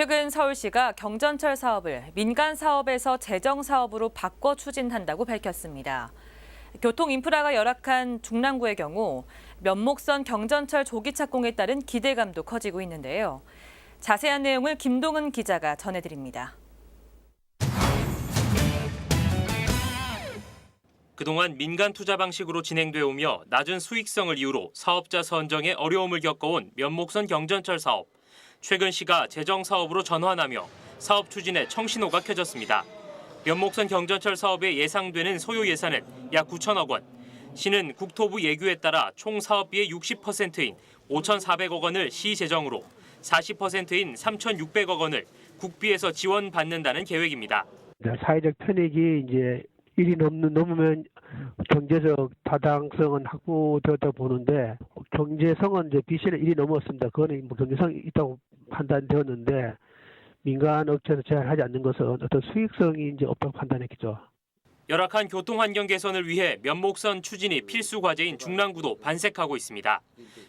최근 서울시가 경전철 사업을 민간 사업에서 재정 사업으로 바꿔 추진한다고 밝혔습니다. 교통 인프라가 열악한 중랑구의 경우 면목선 경전철 조기 착공에 따른 기대감도 커지고 있는데요. 자세한 내용을 김동은 기자가 전해드립니다. 그동안 민간 투자 방식으로 진행돼 오며 낮은 수익성을 이유로 사업자 선정에 어려움을 겪어온 면목선 경전철 사업. 최근 시가 재정 사업으로 전환하며 사업 추진에 청신호가 켜졌습니다. 면목선 경전철 사업에 예상되는 소요 예산은 약 9천억 원. 시는 국토부 예규에 따라 총 사업비의 60%인 5,400억 원을 시 재정으로 40%인 3,600억 원을 국비에서 지원받는다는 계획입니다. 사회적 편익이 이제 일이 넘는 넘으면 경제적 타당성은 확보되었다 보는데 경제성은 이제 BC는 일이 넘었습니다. 그거는 뭐 경제성이 있다고 판단되었는데 민간 업체에서 제한하지 않는 것은 어떤 수익성이 이제 없다고 판단했겠죠. 열악한 교통 환경 개선을 위해 면목선 추진이 필수 과제인 중랑구도 반색하고 있습니다.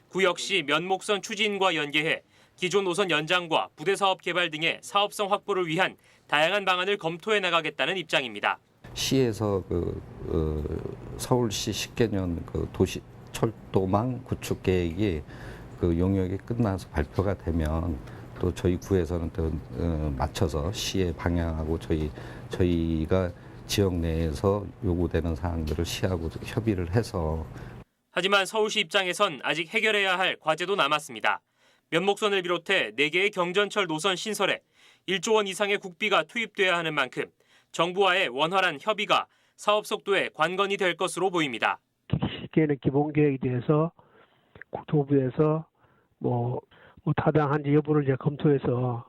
구 역시 면목선 추진과 연계해 기존 노선 연장과 부대 사업 개발 등의 사업성 확보를 위한 다양한 방안을 검토해 나가겠다는 입장입니다. 시에서 그 어, 서울시 10개년 그 도시 철도망 구축 계획이 그 용역이 끝나서 발표가 되면 또 저희 구에서는 또 어, 맞춰서 시의 방향하고 저희 저희가 지역 내에서 요구되는 사항들을 시하고 협의를 해서 하지만 서울시 입장에선 아직 해결해야 할 과제도 남았습니다. 면목선을 비롯해 4개의 경전철 노선 신설에 1조 원 이상의 국비가 투입돼야 하는 만큼 정부와의 원활한 협의가 사업 속도에 관건이 될 것으로 보입니다. 시기에는 기본 계획에 대해서 국토부에서 뭐, 뭐 타당한지 여부를 이제 검토해서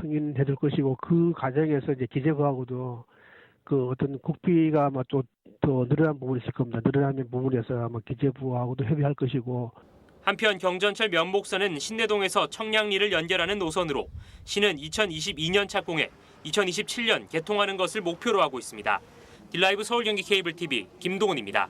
승인해 줄 것이고 그 과정에서 이제 기재부하고도 그 어떤 국비가 아마 또더 늘어난 부분이 있을 겁니다. 늘어나는 부분에서 아마 기재부하고도 협의할 것이고 한편 경전철 면목선은 신내동에서 청량리를 연결하는 노선으로 시는 2022년 착공해 2027년 개통하는 것을 목표로 하고 있습니다. 딜라이브 서울 경기 케이블 TV 김동훈입니다.